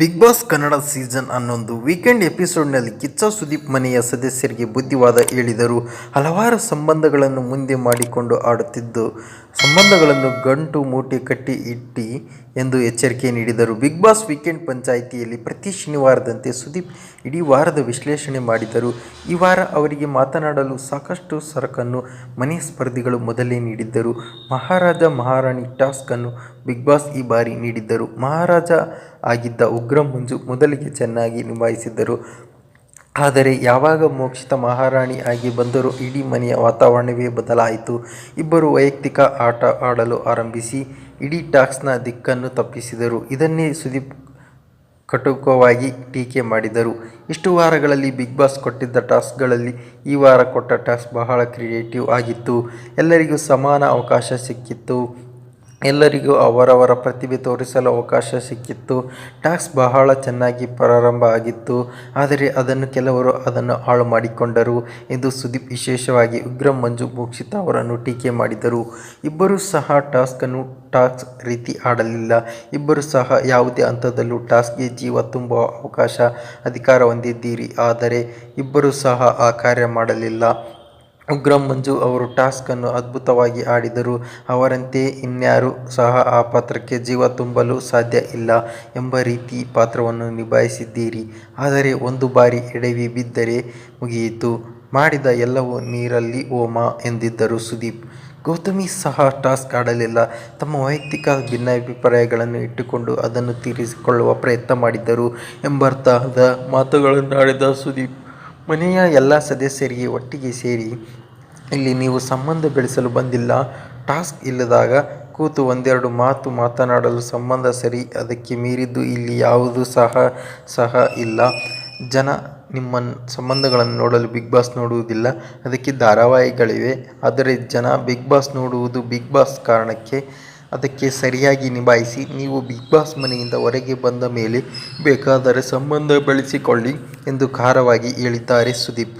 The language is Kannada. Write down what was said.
ಬಿಗ್ ಬಾಸ್ ಕನ್ನಡ ಸೀಸನ್ ಹನ್ನೊಂದು ವೀಕೆಂಡ್ ಎಪಿಸೋಡ್ನಲ್ಲಿ ಕಿಚ್ಚ ಸುದೀಪ್ ಮನೆಯ ಸದಸ್ಯರಿಗೆ ಬುದ್ಧಿವಾದ ಹೇಳಿದರು. ಹಲವಾರು ಸಂಬಂಧಗಳನ್ನು ಮುಂದೆ ಮಾಡಿಕೊಂಡು ಆಡುತ್ತಿದ್ದು, ಸಂಬಂಧಗಳನ್ನು ಗಂಟು ಮೂಟೆ ಕಟ್ಟಿ ಇಟ್ಟಿ ಎಂದು ಎಚ್ಚರಿಕೆ ನೀಡಿದರು. ಬಿಗ್ ಬಾಸ್ ವೀಕೆಂಡ್ ಪಂಚಾಯಿತಿಯಲ್ಲಿ ಪ್ರತಿ ಶನಿವಾರದಂತೆ ಸುದೀಪ್ ಇಡೀ ವಾರದ ವಿಶ್ಲೇಷಣೆ ಮಾಡಿದರು. ಈ ವಾರ ಅವರಿಗೆ ಮಾತನಾಡಲು ಸಾಕಷ್ಟು ಸರಕನ್ನು, ಮನೆ ಸ್ಪರ್ಧಿಗಳು ಮೊದಲೇ ನೀಡಿದ್ದರು. ಮಹಾರಾಜ ಮಹಾರಾಣಿ ಟಾಸ್ಕ್ ಅನ್ನು ಬಿಗ್ ಬಾಸ್ ಈ ಬಾರಿ ನೀಡಿದ್ದರು. ಮಹಾರಾಜ ಆಗಿದ್ದ ಉಗ್ರ ಮಂಜು ಮೊದಲಿಗೆ ಚೆನ್ನಾಗಿ ನಿಭಾಯಿಸಿದ್ದರು. ಆದರೆ ಯಾವಾಗ ಮೋಕ್ಷಿತ ಮಹಾರಾಣಿ ಆಗಿ ಬಂದರೂ ಇಡೀ ಮನೆಯ ವಾತಾವರಣವೇ ಬದಲಾಯಿತು. ಇಬ್ಬರು ವೈಯಕ್ತಿಕ ಆಟ ಆಡಲು ಆರಂಭಿಸಿ ಇಡೀ ಟಾಕ್ಸ್ನ ದಿಕ್ಕನ್ನು ತಪ್ಪಿಸಿದರು. ಇದನ್ನೇ ಸುದೀಪ್ ಕಟುಕವಾಗಿ ಟೀಕೆ ಮಾಡಿದರು. ಇಷ್ಟು ವಾರಗಳಲ್ಲಿ ಬಿಗ್ ಬಾಸ್ ಕೊಟ್ಟಿದ್ದ ಟಾಸ್ಕ್ಗಳಲ್ಲಿ ಈ ವಾರ ಕೊಟ್ಟ ಟಾಸ್ಕ್ ಬಹಳ ಕ್ರಿಯೇಟಿವ್ ಆಗಿತ್ತು. ಎಲ್ಲರಿಗೂ ಸಮಾನ ಅವಕಾಶ ಸಿಕ್ಕಿತ್ತು. ಎಲ್ಲರಿಗೂ ಅವರವರ ಪ್ರತಿಭೆ ತೋರಿಸಲು ಅವಕಾಶ ಸಿಕ್ಕಿತ್ತು. ಟಾಸ್ಕ್ ಬಹಳ ಚೆನ್ನಾಗಿ ಪ್ರಾರಂಭ ಆಗಿತ್ತು. ಆದರೆ ಅದನ್ನು ಕೆಲವರು ಅದನ್ನು ಹಾಳು ಮಾಡಿಕೊಂಡರು. ಎಂದು ಸುದೀಪ್ ವಿಶೇಷವಾಗಿ ಉಗ್ರ ಮಂಜು ಮೋಕ್ಷಿತ ಅವರನ್ನು ಟೀಕೆ ಮಾಡಿದರು. ಇಬ್ಬರೂ ಸಹ ಟಾಸ್ಕನ್ನು ಟಾಸ್ಕ್ ರೀತಿ ಆಡಲಿಲ್ಲ. ಇಬ್ಬರು ಸಹ ಯಾವುದೇ ಹಂತದಲ್ಲೂ ಟಾಸ್ಕ್ಗೆ ಜೀವ ತುಂಬುವ ಅವಕಾಶ ಅಧಿಕಾರ ಹೊಂದಿದ್ದೀರಿ. ಆದರೆ ಇಬ್ಬರೂ ಸಹ ಆ ಕಾರ್ಯ ಮಾಡಲಿಲ್ಲ. ಉಗ್ರ ಮಂಜು ಅವರು ಟಾಸ್ಕನ್ನು ಅದ್ಭುತವಾಗಿ ಆಡಿದರು. ಅವರಂತೆ ಇನ್ಯಾರೂ ಸಹ ಆ ಪಾತ್ರಕ್ಕೆ ಜೀವ ತುಂಬಲು ಸಾಧ್ಯ ಇಲ್ಲ ಎಂಬ ರೀತಿ ಪಾತ್ರವನ್ನು ನಿಭಾಯಿಸಿದ್ದೀರಿ. ಆದರೆ ಒಂದು ಬಾರಿ ಎಡವಿ ಬಿದ್ದರೆ ಮುಗಿಯಿತು. ಮಾಡಿದ ಎಲ್ಲವೂ ನೀರಲ್ಲಿ ಓಮ ಎಂದಿದ್ದರು ಸುದೀಪ್. ಗೌತಮಿ ಸಹ ಟಾಸ್ಕ್ ಆಡಲಿಲ್ಲ. ತಮ್ಮ ವೈಯಕ್ತಿಕ ಭಿನ್ನಾಭಿಪ್ರಾಯಗಳನ್ನು ಇಟ್ಟುಕೊಂಡು ಅದನ್ನು ತೀರಿಸಿಕೊಳ್ಳುವ ಪ್ರಯತ್ನ ಮಾಡಿದ್ದರು ಎಂಬರ್ಥದ ಮಾತುಗಳನ್ನು ಆಡಿದ ಸುದೀಪ್. ಮನೆಯ ಎಲ್ಲ ಸದಸ್ಯರಿಗೆ ಒಟ್ಟಿಗೆ ಸೇರಿ, ಇಲ್ಲಿ ನೀವು ಸಂಬಂಧ ಬೆಳೆಸಲು ಬಂದಿಲ್ಲ, ಟಾಸ್ಕ್ ಇಲ್ಲದಾಗ ಕೂತು ಒಂದೆರಡು ಮಾತು ಮಾತನಾಡಲು ಸಂಬಂಧ ಸರಿ, ಅದಕ್ಕೆ ಮೀರಿದ್ದು ಇಲ್ಲಿ ಯಾವುದು ಸಹ ಸಹ ಇಲ್ಲ. ಜನ ನಿಮ್ಮ ಸಂಬಂಧಗಳನ್ನು ನೋಡಲು ಬಿಗ್ ಬಾಸ್ ನೋಡುವುದಿಲ್ಲ, ಅದಕ್ಕೆ ಧಾರಾವಾಹಿಗಳಿವೆ. ಆದರೆ ಜನ ಬಿಗ್ ಬಾಸ್ ನೋಡುವುದು ಬಿಗ್ ಬಾಸ್ ಕಾರಣಕ್ಕೆ ಅದಕ್ಕೆ ಸರಿಯಾಗಿ ನಿಭಾಯಿಸಿ, ನೀವು ಬಿಗ್ ಬಾಸ್ ಮನೆಯಿಂದ ಹೊರಗೆ ಬಂದ ಮೇಲೆ ಬೇಕಾದರೆ ಸಂಬಂಧ ಬೆಳೆಸಿಕೊಳ್ಳಿ ಎಂದು ಖಾರವಾಗಿ ಹೇಳಿದ್ದಾರೆ ಸುದೀಪ್.